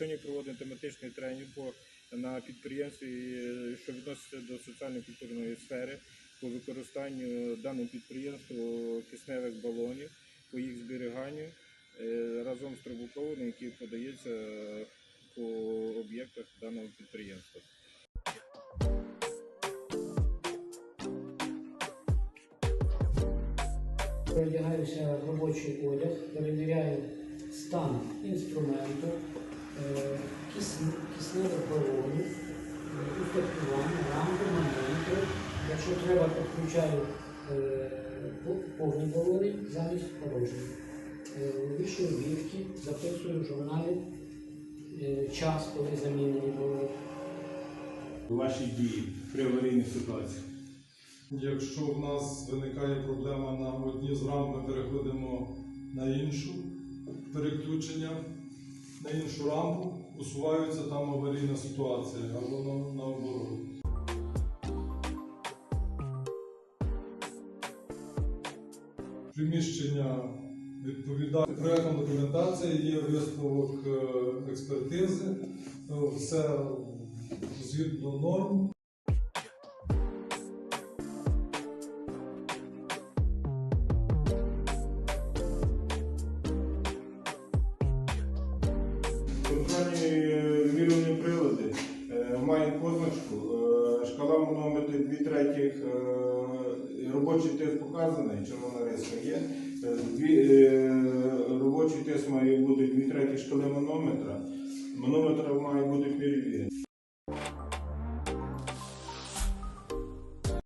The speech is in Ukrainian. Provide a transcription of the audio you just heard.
Сьогодні проводимо тематичний тренінг на підприємстві, е, що відноситься до соціально-культурної сфери, по використанню даним підприємством кисневих балонів, по їх зберіганню е, разом з трубопроводом, який подається по об'єктах даного підприємства. Передягаюся в робочий одяг, перевіряю стан інструменту, кисневих балонів, е, устаткування, рамки, моменти. Якщо треба, підключаю е, повні балони замість порожніх. Е, Вішую відки, записую в журналі е, час, коли замінені були. ваші дії при аварійних ситуаціях? Якщо в нас виникає проблема на одні з рамп, ми переходимо на іншу переключення, на іншу рампу, усувається там аварійна ситуація або на- наоборот. Приміщення відповідає проєктна документація, є висновок е, експертизи, е, все згідно норм. Контрольні е, прилади е, мають позначку. е, Шкала манометри 2 третіх, е, робочий тиск показаний, червона риска є. Робочий тиск має бути 2 треті шкали манометра. Манометр має бути перевірений.